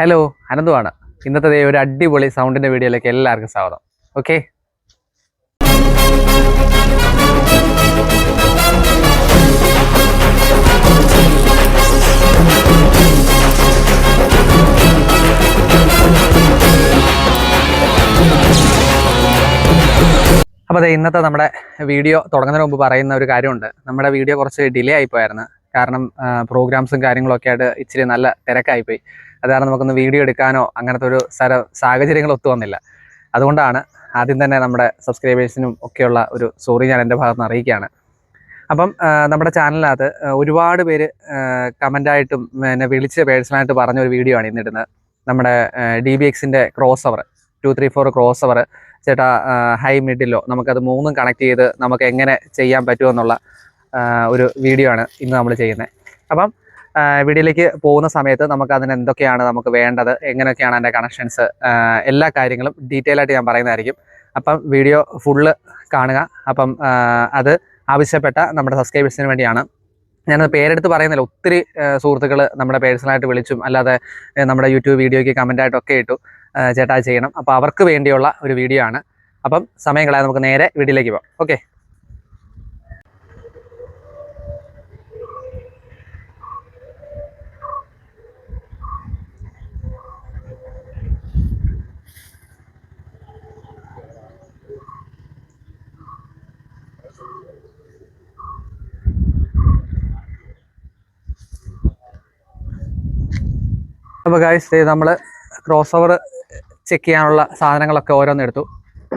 Hello അനന്തുവാണ്. ഇന്നത്തെ ഒരു അടിപൊളി സൗണ്ടിന്റെ വീഡിയോയിലേക്ക് എല്ലാവർക്കും സ്വാഗതം. ഓക്കെ അപ്പോൾ അതെ ഇന്നത്തെ നമ്മുടെ വീഡിയോ തുടങ്ങുന്നതിന് മുമ്പ് പറയുന്ന ഒരു കാര്യമുണ്ട്. നമ്മുടെ വീഡിയോ കുറച്ച് ഡിലേ ആയിപ്പോയായിരുന്നു കാരണം പ്രോഗ്രാംസും കാര്യങ്ങളൊക്കെ ആയിട്ട് ഇച്ചിരി നല്ല തിരക്കായിപ്പോയി. അത് കാരണം നമുക്കൊന്ന് വീഡിയോ എടുക്കാനോ അങ്ങനത്തെ ഒരു സ്ഥല സാഹചര്യങ്ങൾ ഒത്തു വന്നില്ല. അതുകൊണ്ടാണ് ആദ്യം തന്നെ നമ്മുടെ സബ്സ്ക്രൈബേഴ്സിനും ഒക്കെയുള്ള ഒരു സോറി ഞാൻ എന്റെ ഭാഗത്ത് നിന്ന് അറിയിക്കുകയാണ്. അപ്പം നമ്മുടെ ചാനലിനകത്ത് ഒരുപാട് പേര് കമന്റായിട്ടും എന്നെ വിളിച്ച് പേഴ്സണലായിട്ട് പറഞ്ഞ ഒരു വീഡിയോ ആണ് ഇന്നിടുന്നത് നമ്മുടെ ഡി ബി എക്സിന്റെ crossover two three four crossover ചേട്ടാ ഹൈ മിഡിലോ നമുക്കത് മൂന്നും കണക്ട് ചെയ്ത് നമുക്ക് എങ്ങനെ ചെയ്യാൻ പറ്റുമെന്നുള്ള ഒരു വീഡിയോ ആണ് ഇന്ന് നമ്മൾ ചെയ്യുന്നത് അപ്പം വീഡിയോയിലേക്ക് പോകുന്ന സമയത്ത് നമുക്ക് അതിന് എന്തൊക്കെയാണ് നമുക്ക് വേണ്ടത് എങ്ങനെയൊക്കെയാണ് അതിന്റെ കണക്ഷൻസ് എല്ലാ കാര്യങ്ങളും ഡീറ്റെയിൽ ആയിട്ട് ഞാൻ പറയുന്നതായിരിക്കും. അപ്പം വീഡിയോ ഫുള്ള് കാണുക. അപ്പം അത് ആവശ്യപ്പെട്ട നമ്മുടെ സബ്സ്ക്രൈബേഴ്സിന് വേണ്ടിയാണ്. ഞാനത് പേരെടുത്ത് പറയുന്നില്ല ഒത്തിരി സുഹൃത്തുക്കൾ നമ്മുടെ പേഴ്സണലായിട്ട് വിളിച്ചും അല്ലാതെ നമ്മുടെ യൂട്യൂബ് വീഡിയോയ്ക്ക് കമന്റായിട്ടൊക്കെ ഇട്ടു ചേട്ടാ ചെയ്യണം. അപ്പോൾ അവർക്ക് വേണ്ടിയുള്ള ഒരു വീഡിയോ ആണ്. അപ്പം സമയം കളയാതെ നമുക്ക് നേരെ വീഡിയോയിലേക്ക് പോകാം. ഓക്കെ അപ്പോൾ ഗായ്സ് നമ്മൾ ക്രോസ് ഓവർ ചെക്ക് ചെയ്യാനുള്ള സാധനങ്ങളൊക്കെ ഓരോന്ന് എടുത്തു.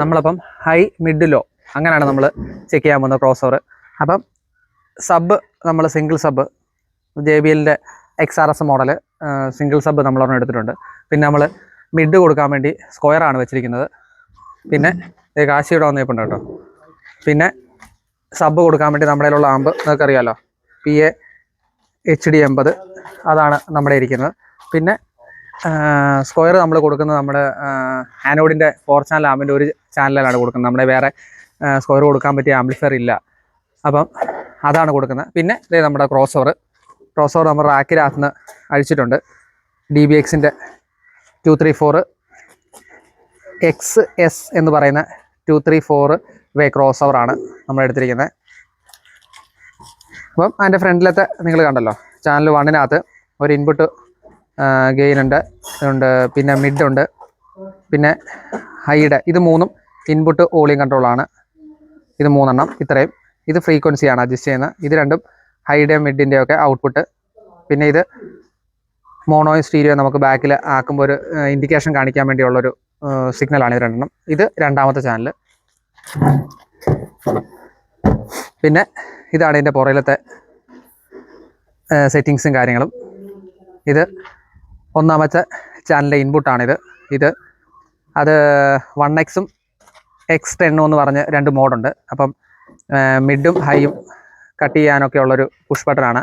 നമ്മളപ്പം ഹൈ മിഡ് ലോ അങ്ങനെയാണ് നമ്മൾ ചെക്ക് ചെയ്യാൻ പോകുന്നത് ക്രോസ് ഓവർ അപ്പം സബ് നമ്മൾ സിംഗിൾ സബ് ജെ ബി എല്ലിന്റെ X R S model single sub നമ്മൾ ഒരെണ്ണം എടുത്തിട്ടുണ്ട്. പിന്നെ നമ്മൾ മിഡ് കൊടുക്കാൻ വേണ്ടി സ്ക്വയർ ആണ് വെച്ചിരിക്കുന്നത്. പിന്നെ കാശിയുടെ വന്നിപ്പുണ്ട് കേട്ടോ. പിന്നെ സബ് കൊടുക്കാൻ വേണ്ടി നമ്മുടെ ആമ്പ് നിങ്ങൾക്കറിയാലോ? പി എ എച്ച് ഡി എൺപത് അതാണ് നമ്മുടെ ഇരിക്കുന്നത്. പിന്നെ സ്ക്വയർ നമ്മൾ കൊടുക്കുന്നത് നമ്മുടെ ആനോഡിന്റെ ഫോർ ചാനൽ ആമ്പിന്റെ ഒരു ചാനലിലാണ് കൊടുക്കുന്നത്. നമ്മുടെ വേറെ സ്ക്വയർ കൊടുക്കാൻ പറ്റിയ ആംപ്ലിഫയർ ഇല്ല. അപ്പം അതാണ് കൊടുക്കുന്നത്. പിന്നെ ഇതേ നമ്മുടെ ക്രോസ് ഓവർ ക്രോസ് ഓവർ നമ്മൾ റാക്കിനകത്ത് നിന്ന് അഴിച്ചിട്ടുണ്ട്. ഡി ബി എക്സിന്റെ two three four X S എന്ന് പറയുന്ന two three four way crossover ആണ് നമ്മൾ എടുത്തിരിക്കുന്നത്. അപ്പം അതിന്റെ ഫ്രണ്ടിലത്തെ നിങ്ങൾ കണ്ടല്ലോ. ചാനൽ വണ്ണിനകത്ത് ഒരു ഇൻപുട്ട് ഗെയിൻ ഉണ്ട്. ഉണ്ട് പിന്നെ മിഡ് ഉണ്ട്. പിന്നെ ഹൈഡ് ഇത് മൂന്നും ഇൻപുട്ട് ഓളിയും കൺട്രോളാണ് ഇത് മൂന്നെണ്ണം ഇത്രയും. ഇത് ഫ്രീക്വൻസിയാണ് അഡ്ജസ്റ്റ് ചെയ്യുന്നത്. ഇത് രണ്ടും ഹൈഡേ മിഡിന്റെ ഒക്കെ ഔട്ട്പുട്ട് പിന്നെ ഇത് മോണോയും സ്റ്റീരിയോ നമുക്ക് ബാക്കിൽ ആക്കുമ്പോൾ ഒരു ഇൻഡിക്കേഷൻ കാണിക്കാൻ വേണ്ടിയുള്ളൊരു സിഗ്നലാണ് ഇത് രണ്ടെണ്ണം. ഇത് രണ്ടാമത്തെ ചാനൽ പിന്നെ ഇതാണ് ഇതിന്റെ പുറയിലത്തെ സെറ്റിങ്സും കാര്യങ്ങളും. ഇത് ഒന്നാമത്തെ ചാനലിലെ ഇൻപുട്ടാണിത്. ഇത് അത് വൺ എക്സും എക്സ് ടെണ്ണും എന്ന് പറഞ്ഞ് രണ്ട് മോഡുണ്ട്. അപ്പം മിഡും ഹൈയും കട്ട് ചെയ്യാനൊക്കെ ഉള്ളൊരു പുഷ് ബട്ടണാണ്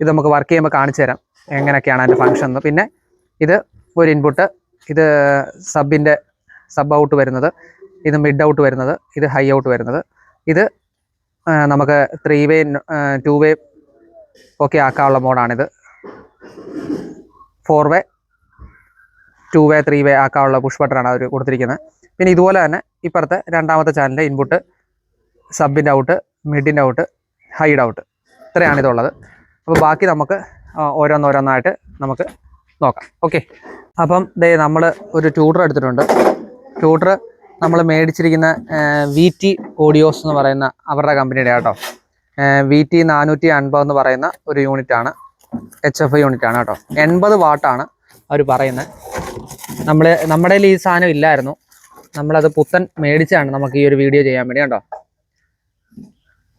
ഇത് നമുക്ക് വർക്ക് ചെയ്യുമ്പോൾ കാണിച്ചു തരാം എങ്ങനെയൊക്കെയാണ് അതിന്റെ ഫങ്ഷൻ എന്ന്. പിന്നെ ഇത് ഒരു ഇൻപുട്ട് ഇത് സബിന്റെ സബ് ഔട്ട് വരുന്നത് ഇത് മിഡ് ഔട്ട് വരുന്നത് ഇത് ഹൈ ഔട്ട് വരുന്നത്. ഇത് നമുക്ക് ത്രീ വേ ടു വേ ഒക്കെ ആക്കാനുള്ള മോഡാണിത്. Four way two way three way ആക്കാനുള്ള പുഷ് ബട്ടണാണ് അവർ കൊടുത്തിരിക്കുന്നത് പിന്നെ ഇതുപോലെ തന്നെ ഇപ്പുറത്തെ രണ്ടാമത്തെ ചാനലിന്റെ ഇൻപുട്ട് സബിന്റെ ഔട്ട് മിഡിന്റെ ഔട്ട് ഹൈഡ് ഔട്ട് ഇത്രയാണ് ഇതുള്ളത്. അപ്പോൾ ബാക്കി നമുക്ക് ഓരോന്നോരോന്നായിട്ട് നമുക്ക് നോക്കാം. ഓക്കെ അപ്പം ദേ നമ്മൾ ഒരു ട്യൂട്ടർ എടുത്തിട്ടുണ്ട്. ട്യൂട്ടർ നമ്മൾ മേടിച്ചിരിക്കുന്ന വി ടി ഓഡിയോസ് എന്ന് പറയുന്ന അവരുടെ കമ്പനിയുടെ കേട്ടോ വി ടി നാനൂറ്റി അൻപത് എന്ന് പറയുന്ന ഒരു യൂണിറ്റാണ് എച്ച് എഫ് യൂണിറ്റാണ് കേട്ടോ. എൺപത് വാട്ടാണ് അവർ പറയുന്നത് നമ്മൾ നമ്മുടെ ഈ സാധനം ഇല്ലായിരുന്നു. നമ്മളത് പുത്തൻ മേടിച്ചാണ് നമുക്ക് ഈ ഒരു വീഡിയോ ചെയ്യാൻ വേണ്ടി കേട്ടോ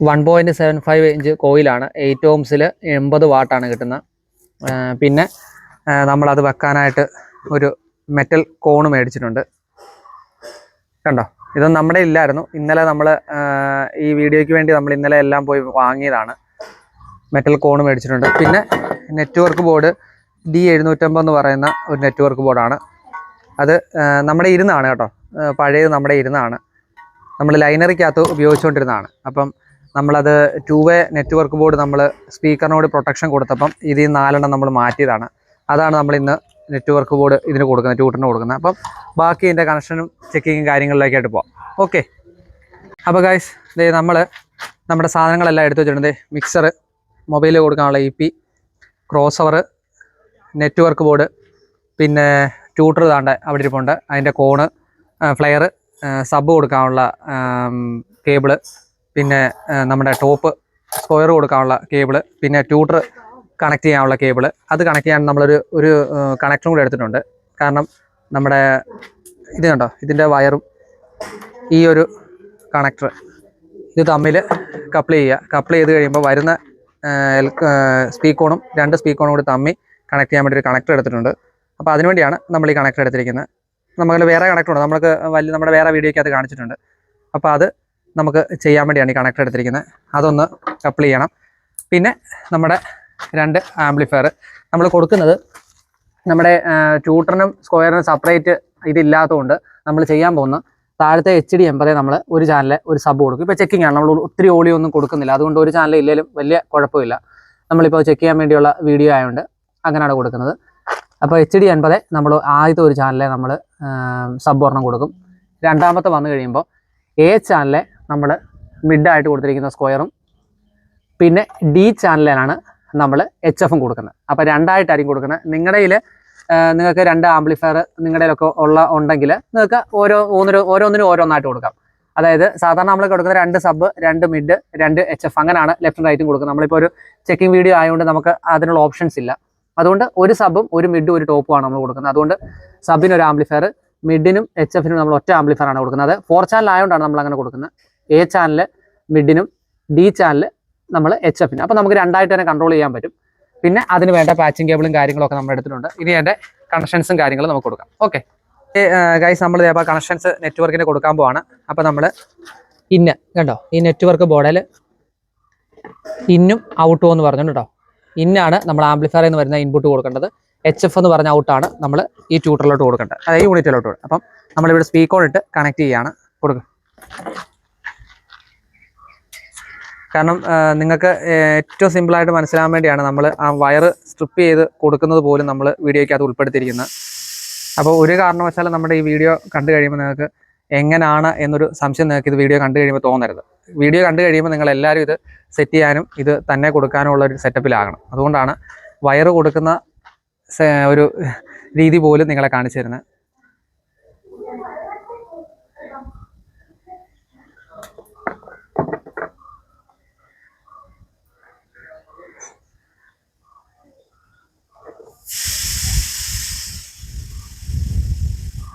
one point seven five inch കോയിലാണ് eight ഓംസിൽ എൺപത് വാട്ടാണ് കിട്ടുന്നത് പിന്നെ നമ്മളത് വെക്കാനായിട്ട് ഒരു മെറ്റൽ കോണ് മേടിച്ചിട്ടുണ്ട്. കണ്ടോ? ഇതൊന്നും നമ്മുടെ ഇല്ലായിരുന്നു. ഇന്നലെ നമ്മൾ ഈ വീഡിയോയ്ക്ക് വേണ്ടി നമ്മൾ ഇന്നലെ എല്ലാം പോയി വാങ്ങിയതാണ്. മെറ്റൽ കോണ് മേടിച്ചിട്ടുണ്ട്. പിന്നെ നെറ്റ്വർക്ക് ബോർഡ് ഡി എഴുന്നൂറ്റമ്പത് എന്ന് പറയുന്ന ഒരു നെറ്റ്വർക്ക് ബോർഡാണ്. അത് നമ്മുടെ ഇരുന്നാണ് കേട്ടോ. പഴയത് നമ്മുടെ ഇരുന്നാണ്. നമ്മൾ ലൈനറിക്കകത്ത് ഉപയോഗിച്ചുകൊണ്ടിരുന്നതാണ്. അപ്പം നമ്മളത് ടു വേ നെറ്റ്വർക്ക് ബോർഡ് നമ്മൾ സ്പീക്കറിനോട് പ്രൊട്ടക്ഷൻ കൊടുത്തപ്പം ഇതിൽ നാലെണ്ണം നമ്മൾ മാറ്റിയതാണ്. അതാണ് നമ്മൾ ഇന്ന് നെറ്റ്വർക്ക് ബോർഡ് ഇതിന് കൊടുക്കുന്നത് ട്യൂട്ടറിന് കൊടുക്കുന്നത്. അപ്പം ബാക്കി ഇതിന്റെ കണക്ഷനും ചെക്കിങ്ങും കാര്യങ്ങളിലേക്കായിട്ട് പോവാം. ഓക്കെ. അപ്പോൾ ഗൈസ് ദേ നമ്മൾ നമ്മുടെ സാധനങ്ങളെല്ലാം എടുത്തു വെച്ചിട്ടുണ്ട്. മിക്സർ മൊബൈലിൽ കൊടുക്കാനുള്ള E P cross network board പിന്നെ ട്യൂട്ടർ താണ്ട അവിടെ ഇരിപ്പുണ്ട്. അതിന്റെ കോണ് ഫ്ലെയർ സബ് കൊടുക്കാനുള്ള കേബിൾ പിന്നെ നമ്മുടെ ടോപ്പ് സ്ക്വയർ കൊടുക്കാനുള്ള കേബിൾ പിന്നെ ട്യൂട്ടർ കണക്ട് ചെയ്യാനുള്ള കേബിൾ. അത് കണക്ട് ചെയ്യാൻ നമ്മളൊരു ഒരു കണക്ഷൻ കൂടെ എടുത്തിട്ടുണ്ട്. കാരണം നമ്മുടെ ഇത് കണ്ടോ? ഇതിന്റെ വയറും ഈ ഒരു കണക്ടർ. ഇത് തമ്മിൽ കപ്പിൾ ചെയ്യുക. കപ്പിൾ ചെയ്ത് കഴിയുമ്പോൾ വരുന്ന സ്പീക്കോണും രണ്ട് സ്പീക്കോണും കൂടി തമ്മിൽ കണക്ട് ചെയ്യാൻ വേണ്ടി ഒരു കണക്ടർ എടുത്തിട്ടുണ്ട്. അപ്പോൾ അതിനുവേണ്ടിയാണ് നമ്മൾ ഈ കണക്ടർ എടുത്തിരിക്കുന്നത്. നമുക്ക് വേറെ കണക്ടർ ഉണ്ട്. നമുക്ക് വലിയ നമ്മുടെ വേറെ വീഡിയോയ്ക്ക് അത് കാണിച്ചിട്ടുണ്ട്. അപ്പോൾ അത് നമുക്ക് ചെയ്യാൻ വേണ്ടിയാണ് ഈ കണക്ടർ എടുത്തിരിക്കുന്നത്. അതൊന്ന് കപ്പിൾ ചെയ്യണം. പിന്നെ നമ്മുടെ രണ്ട് ആംപ്ലിഫയർ നമ്മൾ കൊടുക്കുന്നത് നമ്മുടെ ട്യൂട്ടറിനും സ്ക്വയറിനും സെപ്പറേറ്റ് ഇതില്ലാത്തതുകൊണ്ട് നമ്മൾ ചെയ്യാൻ പോകുന്ന താഴത്തെ എച്ച് ഡി എൺപതേ നമ്മൾ ഒരു ചാനലിൽ ഒരു സബ് കൊടുക്കും. ഇപ്പോൾ ചെക്കിംഗ് ആണ്. നമ്മൾ ഒത്തിരി ഓളിയൊന്നും കൊടുക്കുന്നില്ല. അതുകൊണ്ട് ഒരു ചാനൽ ഇല്ലെങ്കിലും വലിയ കുഴപ്പമില്ല. നമ്മളിപ്പോൾ ചെക്ക് ചെയ്യാൻ വേണ്ടിയുള്ള വീഡിയോ ആയതുകൊണ്ട് അങ്ങനെയാണ് കൊടുക്കുന്നത്. അപ്പോൾ എച്ച് ഡി എൺപത് നമ്മൾ ആദ്യത്തെ ഒരു ചാനലിൽ നമ്മൾ സബ് കൊടുക്കും. രണ്ടാമത്തെ വന്നു കഴിയുമ്പോൾ എ ചാനലിലെ നമ്മൾ മിഡായിട്ട് കൊടുത്തിരിക്കുന്ന സ്ക്വയറും പിന്നെ ഡി ചാനലിലാണ് നമ്മൾ എച്ച് എഫും കൊടുക്കുന്നത്. അപ്പോൾ രണ്ടായിട്ടായിരിക്കും കൊടുക്കുന്നത്. നിങ്ങളുടെ കയ്യിൽ നിങ്ങൾക്ക് രണ്ട് ആംപ്ലിഫയർ നിങ്ങളുടെ കയ്യിലൊക്കെ ഉള്ള ഉണ്ടെങ്കിൽ നിങ്ങൾക്ക് ഓരോ ഓന്നൊരു ഓരോന്നിനും ഓരോന്നായിട്ട് കൊടുക്കാം. അതായത് സാധാരണ നമ്മൾ കൊടുക്കുന്ന രണ്ട് സബ് രണ്ട് മിഡ് രണ്ട് എച്ച് എഫ് അങ്ങനെയാണ് ലെഫ്റ്റും റൈറ്റും കൊടുക്കുന്നത്. നമ്മളിപ്പോൾ ഒരു ചെക്കിംഗ് വീഡിയോ ആയതുകൊണ്ട് നമുക്ക് അതിനുള്ള ഓപ്ഷൻസ് ഇല്ല. അതുകൊണ്ട് ഒരു സബും ഒരു മിഡും ഒരു ടോപ്പും ആണ് നമ്മൾ കൊടുക്കുന്നത്. അതുകൊണ്ട് സബിന് ഒരു ആംപ്ലിഫയർ മിഡിനും എച്ച് എഫിനും നമ്മൾ ഒറ്റ ആംപ്ലിഫയർ ആണ് കൊടുക്കുന്നത്. അത് ഫോർ ചാനൽ ആയതുകൊണ്ടാണ് നമ്മൾ അങ്ങനെ കൊടുക്കുന്നത്. എ ചാനൽ മിഡിനും ഡി ചാനൽ നമ്മൾ എച്ച് എഫിന് അപ്പോൾ നമുക്ക് രണ്ടായിട്ട് തന്നെ കൺട്രോൾ ചെയ്യാൻ പറ്റും. പിന്നെ അതിന് വേണ്ട പാച്ചിങ് കേബിളും കാര്യങ്ങളൊക്കെ നമ്മൾ എടുത്തിട്ടുണ്ട് ഇനി അതിന്റെ കണക്ഷൻസും കാര്യങ്ങളും നമുക്ക് കൊടുക്കാം. ഓക്കെ ഗൈസ് നമ്മൾ ഇപ്പോൾ കണക്ഷൻസ് നെറ്റ്വർക്കിന് കൊടുക്കാൻ പോവാണ്. അപ്പോൾ നമ്മൾ ഇന്ന് കണ്ടോ? ഈ നെറ്റ്വർക്ക് ബോർഡിൽ ഇന്നും ഔട്ടോ എന്ന് പറഞ്ഞിട്ടുണ്ട് കേട്ടോ ഇന്നാണ് നമ്മൾ ആംപ്ലിഫയർ എന്ന് വരുന്ന ഇൻപുട്ട് കൊടുക്കേണ്ടത്. എച്ച് എഫ് എന്ന് പറഞ്ഞ ഔട്ടാണ് നമ്മൾ ഈ ട്യൂട്ടറിലോട്ട് കൊടുക്കേണ്ടത്. അതായത് യൂണിറ്റിലോട്ട് അപ്പം നമ്മളിവിടെ സ്പീക്കോൺ ഇട്ട് കണക്ട് ചെയ്യാണ് കൊടുക്കുക. കാരണം നിങ്ങൾക്ക് ഏറ്റവും സിമ്പിളായിട്ട് മനസ്സിലാകാൻ വേണ്ടിയാണ് നമ്മൾ ആ വയർ സ്ട്രിപ്പ് ചെയ്ത് കൊടുക്കുന്നത് പോലും നമ്മൾ വീഡിയോയ്ക്കകത്ത് ഉൾപ്പെടുത്തിയിരിക്കുന്നത്. അപ്പോൾ ഒരു കാരണവശാലും നമ്മുടെ ഈ വീഡിയോ കണ്ടു കഴിയുമ്പോൾ നിങ്ങൾക്ക് എങ്ങനെയാണ് എന്നൊരു സംശയം നിങ്ങൾക്ക് ഇത് വീഡിയോ കണ്ടു കഴിയുമ്പോൾ തോന്നരുത്. വീഡിയോ കണ്ടു കഴിയുമ്പോൾ നിങ്ങൾ എല്ലാവരും ഇത് സെറ്റ് ചെയ്യാനും ഇത് തന്നെ കൊടുക്കാനും ഉള്ള ഒരു സെറ്റപ്പിലാകണം അതുകൊണ്ടാണ് വയറ് കൊടുക്കുന്ന ഒരു രീതി പോലും നിങ്ങളെ കാണിച്ചു തരുന്നത്.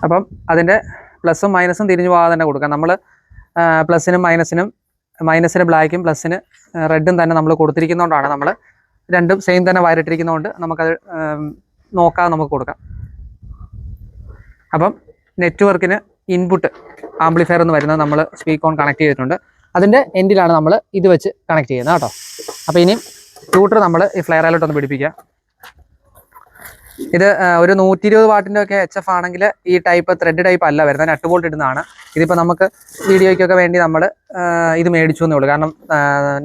അപ്പം അതിന്റെ പ്ലസും മൈനസും തിരിഞ്ഞു പോകാതെ തന്നെ കൊടുക്കാം. നമ്മൾ പ്ലസിനും മൈനസിനും മൈനസിന് ബ്ലാക്കും പ്ലസിന് റെഡും തന്നെ നമ്മൾ കൊടുത്തിരിക്കുന്നതുകൊണ്ടാണ് നമ്മൾ രണ്ടും സെയിം തന്നെ വയറിട്ടിരിക്കുന്നതുകൊണ്ട് നമുക്കത് നോക്കാതെ നമുക്ക് കൊടുക്കാം. അപ്പം നെറ്റ്വർക്കിന് ഇൻപുട്ട് ആംപ്ലിഫയർ എന്ന് വരുന്നത് നമ്മൾ സ്പീക്ക് ഓൺ കണക്ട് ചെയ്തിട്ടുണ്ട്. അതിന്റെ എൻഡിലാണ് നമ്മൾ ഇത് വെച്ച് കണക്ട് ചെയ്യുന്നത് കേട്ടോ. അപ്പോൾ ഇനിയും ട്യൂട്ടർ നമ്മൾ ഈ ഫ്ലെയറിലോട്ടൊന്ന് പിടിപ്പിക്കുക. ഇത് ഒരു നൂറ്റി ഇരുപത് വാട്ടിന്റെ ഒക്കെ എച്ച് എഫ് ആണെങ്കിൽ ഈ ടൈപ്പ് ത്രെഡ് ടൈപ്പ് അല്ല വരുന്നത്. നട്ട് ബോൾട്ട് ഇടുന്നതാണ്. ഇതിപ്പോൾ നമുക്ക് വീഡിയോയ്ക്കൊക്കെ വേണ്ടി നമ്മൾ ഇത് മേടിച്ചു എന്നേ ഉള്ളൂ. കാരണം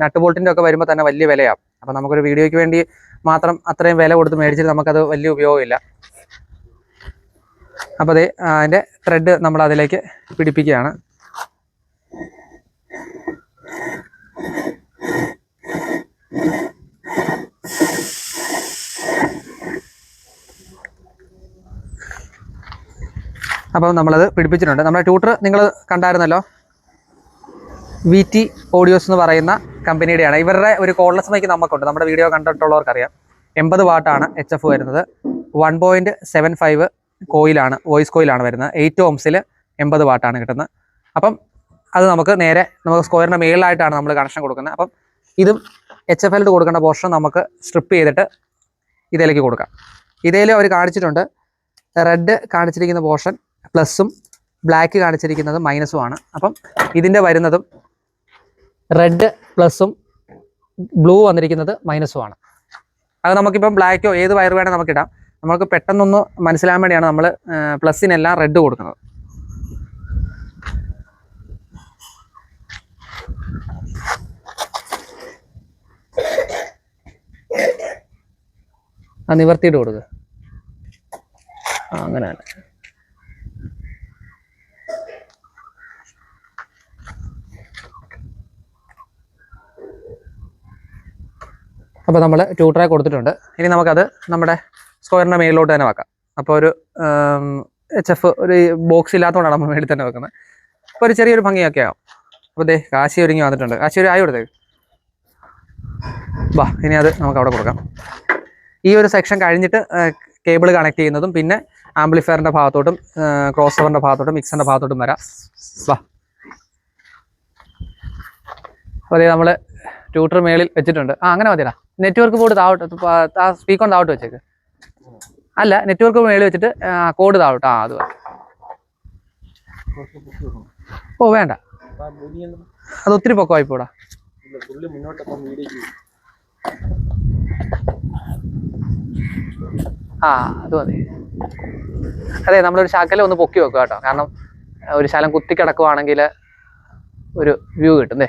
നട്ട് ബോൾട്ടിന്റെ ഒക്കെ വരുമ്പോൾ തന്നെ വലിയ വിലയാവും അപ്പോൾ നമുക്കൊരു വീഡിയോയ്ക്ക് വേണ്ടി മാത്രം അത്രയും വില കൊടുത്ത് മേടിച്ചിട്ട് നമുക്കത് വലിയ ഉപയോഗമില്ല. അപ്പോൾ അതേ അതിന്റെ ത്രെഡ് നമ്മൾ അതിലേക്ക് പിടിപ്പിക്കുകയാണ്. അപ്പം നമ്മളത് പിടിപ്പിച്ചിട്ടുണ്ട്. നമ്മുടെ ട്യൂട്ടർ നിങ്ങൾ കണ്ടായിരുന്നല്ലോ? വി ടി ഓഡിയോസ് എന്ന് പറയുന്ന കമ്പനിയുടെയാണ്. ഇവരുടെ ഒരു കോൾലെസ് മൈക്ക് നമുക്കുണ്ട്. നമ്മുടെ വീഡിയോ കണ്ടിട്ടുള്ളവർക്കറിയാം. എൺപത് വാട്ടാണ് എച്ച് എഫ് വരുന്നത്. വൺ പോയിന്റ് സെവൻ ഫൈവ് കോയിലാണ് വോയിസ് കോയിലാണ് വരുന്നത്. എയ്റ്റ് ഓംസിൽ എൺപത് വാട്ടാണ് കിട്ടുന്നത്. അപ്പം അത് നമുക്ക് നേരെ നമുക്ക് സ്ക്വയറിന്റെ മേളിലായിട്ടാണ് നമ്മൾ കണക്ഷൻ കൊടുക്കുന്നത്. അപ്പം ഇതും എച്ച് എഫ് എല്ലിൽ കൊടുക്കേണ്ട പോർഷൻ നമുക്ക് സ്ട്രിപ്പ് ചെയ്തിട്ട് ഇതിലേക്ക് കൊടുക്കാം. ഇതേൽ അവർ കാണിച്ചിട്ടുണ്ട്. റെഡ് കാണിച്ചിരിക്കുന്ന പോർഷൻ പ്ലസും ബ്ലാക്ക് കാണിച്ചിരിക്കുന്നത് മൈനസുമാണ് അപ്പം ഇതിന്റെ വരുന്നതും റെഡ് പ്ലസും ബ്ലൂ വന്നിരിക്കുന്നത് മൈനസുമാണ് അത് നമുക്കിപ്പം ബ്ലാക്കോ ഏത് വയർ വേണേൽ നമുക്കിടാം. നമുക്ക് പെട്ടെന്നൊന്ന് മനസ്സിലാൻ വേണ്ടിയാണ് നമ്മൾ പ്ലസ്സിനെല്ലാം റെഡ് കൊടുക്കുന്നത്. ആ നിവർത്തിയിട്ട് കൊടുക്കുക ആ അങ്ങനെ അപ്പോൾ നമ്മൾ ട്യൂട്ടറെ കൊടുത്തിട്ടുണ്ട്. ഇനി നമുക്കത് നമ്മുടെ സ്ക്വയറിന്റെ മേലിലോട്ട് തന്നെ വെക്കാം. അപ്പോൾ ഒരു എച്ച് എഫ് ഒരു ബോക്സ് ഇല്ലാത്തതുകൊണ്ടാണ് നമ്മൾ മേളിൽ തന്നെ വെക്കുന്നത്. അപ്പോൾ ഒരു ചെറിയൊരു ഭംഗിയൊക്കെ ആവും. അപ്പോൾ ദേ കാശി ഒരുങ്ങി വന്നിട്ടുണ്ട്. കാശി ഒരു ആയി കൊടുത്തേ. വാ ഇനി അത് നമുക്ക് അവിടെ കൊടുക്കാം. ഈ ഒരു സെക്ഷൻ കഴിഞ്ഞിട്ട് കേബിൾ കണക്ട് ചെയ്യുന്നതും പിന്നെ ആംപ്ലിഫയറിന്റെ ഭാഗത്തോട്ടും ക്രോസ് ഓവറിന്റെ ഭാഗത്തോട്ടും മിക്സറിന്റെ ഭാഗത്തോട്ടും വരാം. വാ. അപ്പോൾ നമ്മൾ ട്യൂട്ടർ മേളിൽ വെച്ചിട്ടുണ്ട്. ആ അങ്ങനെ മതിയടാ. നെറ്റ്വർക്ക് ബോർഡ് താവട്ടെ സ്പീക്കർ താവട്ട് വെച്ചേക്ക്. അല്ല നെറ്റ്വർക്ക് മേളിൽ വെച്ചിട്ട് കോഡ് താവട്ടെ. ആ അത് ഓ വേണ്ട. അത് ഒത്തിരി പൊക്കമായി പോടാ. ആ അത് മതി. അതെ നമ്മളൊരു ശാഖല ഒന്ന് പൊക്കി വെക്കുക കേട്ടോ. കാരണം ഒരു ശലം കുത്തി കിടക്കുവാണെങ്കിൽ ഒരു വ്യൂ കിട്ടും ദേ.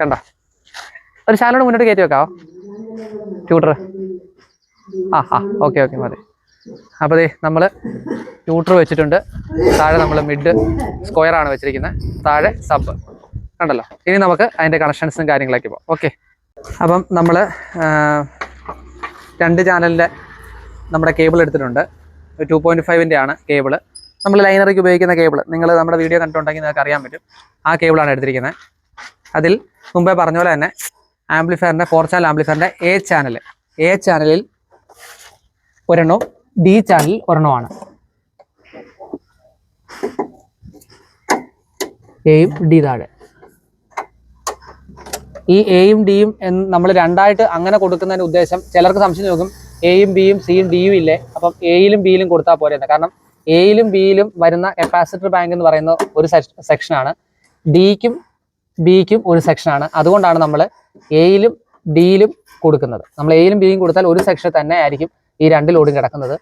കണ്ടോ? ഒരു ശാലോട് മുന്നോട്ട് കയറ്റി വെക്കാവോ? ട്യൂട്ടർ ആ ആ ഓക്കെ ഓക്കെ മതി. അപ്പോൾ ദേ നമ്മൾ ട്യൂട്ടർ വെച്ചിട്ടുണ്ട്. താഴെ നമ്മൾ മിഡ് സ്ക്വയർ ആണ് വെച്ചിരിക്കുന്നത് താഴെ സബ് കണ്ടല്ലോ? ഇനി നമുക്ക് അതിന്റെ കണക്ഷൻസും കാര്യങ്ങളൊക്കെ പോകാം ഓക്കെ അപ്പം നമ്മൾ രണ്ട് ചാനലിന്റെ നമ്മുടെ കേബിൾ എടുത്തിട്ടുണ്ട്. ടു പോയിന്റ് ഫൈവിന്റെ ആണ് കേബിൾ നമ്മൾ ലൈനറിക്ക് ഉപയോഗിക്കുന്ന കേബിൾ നിങ്ങൾ നമ്മുടെ വീഡിയോ കണ്ടിട്ടുണ്ടെങ്കിൽ നിങ്ങൾക്ക് അറിയാൻ പറ്റും. ആ കേബിളാണ് എടുത്തിരിക്കുന്നത് അതിൽ മുമ്പേ പറഞ്ഞ പോലെ തന്നെ ആംപ്ലിഫയറിന്റെ ഫോർ ചാനൽ ആംപ്ലിഫയറിന്റെ എ ചാനൽ എ ചാനലിൽ ഒരെണ്ണവും ഡി ചാനലിൽ ഒരെണ്ണമാണ്. എയും ഡി താഴെ. ഈ എയും ഡിയും എന്ന് നമ്മൾ രണ്ടായിട്ട് അങ്ങനെ കൊടുക്കുന്നതിന് ഉദ്ദേശം ചിലർക്ക് സംശയം നോക്കും എയും ബിയും സിയും ഡിയും ഇല്ലേ? അപ്പം എയിലും ബിയിലും കൊടുത്താൽ പോരെ. കാരണം എയിലും ബിയിലും വരുന്ന കപ്പാസിറ്റർ ബാങ്ക് എന്ന് പറയുന്ന ഒരു സെക്ഷനാണ്. ഡിക്കും ബിക്കും ഒരു സെക്ഷനാണ്. അതുകൊണ്ടാണ് നമ്മൾ എയിലും ഡിയിലും കൊടുക്കുന്നത്. നമ്മൾ എയിലും ബിയും കൊടുത്താൽ ഒരു സെക്ഷൻ തന്നെ ആയിരിക്കും ഈ രണ്ട് ലോഡും കിടക്കുന്നത്.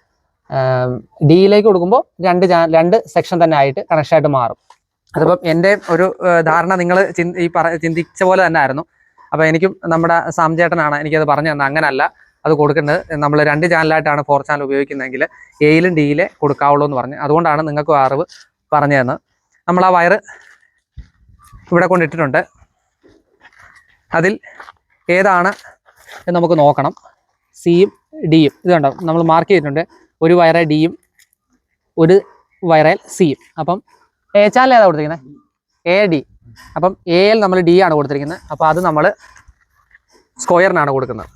ഡിയിലേക്ക് കൊടുക്കുമ്പോൾ രണ്ട് രണ്ട് സെക്ഷൻ തന്നെ ആയിട്ട് കണക്ഷൻ ആയിട്ട് മാറും. അതിപ്പം എന്റെ ഒരു ധാരണ നിങ്ങൾ ഈ പറ ചിന്തിച്ച പോലെ തന്നെ ആയിരുന്നു. അപ്പോൾ എനിക്കും നമ്മുടെ സാംചേട്ടനാണ് എനിക്കത് പറഞ്ഞു തന്നെ അങ്ങനല്ല അത് കൊടുക്കേണ്ടത് നമ്മൾ രണ്ട് ചാനലായിട്ടാണ് ഫോർ ചാനൽ ഉപയോഗിക്കുന്നതെങ്കിൽ എയിലും ഡിയിലെ കൊടുക്കാവുള്ളൂ എന്ന് പറഞ്ഞു. അതുകൊണ്ടാണ് നിങ്ങൾക്ക് അറിവ് പറഞ്ഞു തന്നത്. നമ്മൾ ആ വയറ് ഇവിടെ കൊണ്ടിട്ടിട്ടുണ്ട്. അതിൽ ഏതാണ് എന്ന് നമുക്ക് നോക്കണം. സിയും ഡിയും ഇത് കണ്ടോ? നമ്മൾ മാർക്ക് ചെയ്തിട്ടുണ്ട്. ഒരു വയറെ ഡിയും ഒരു വയറേൽ സിയും അപ്പം എ ചാനൽ ഏതാ കൊടുത്തിരിക്കുന്നത് എ ഡി അപ്പം എ എൽ നമ്മൾ ഡി ആണ് കൊടുത്തിരിക്കുന്നത് അപ്പോൾ അത് നമ്മൾ സ്ക്വയറിനാണ് കൊടുക്കുന്നത്.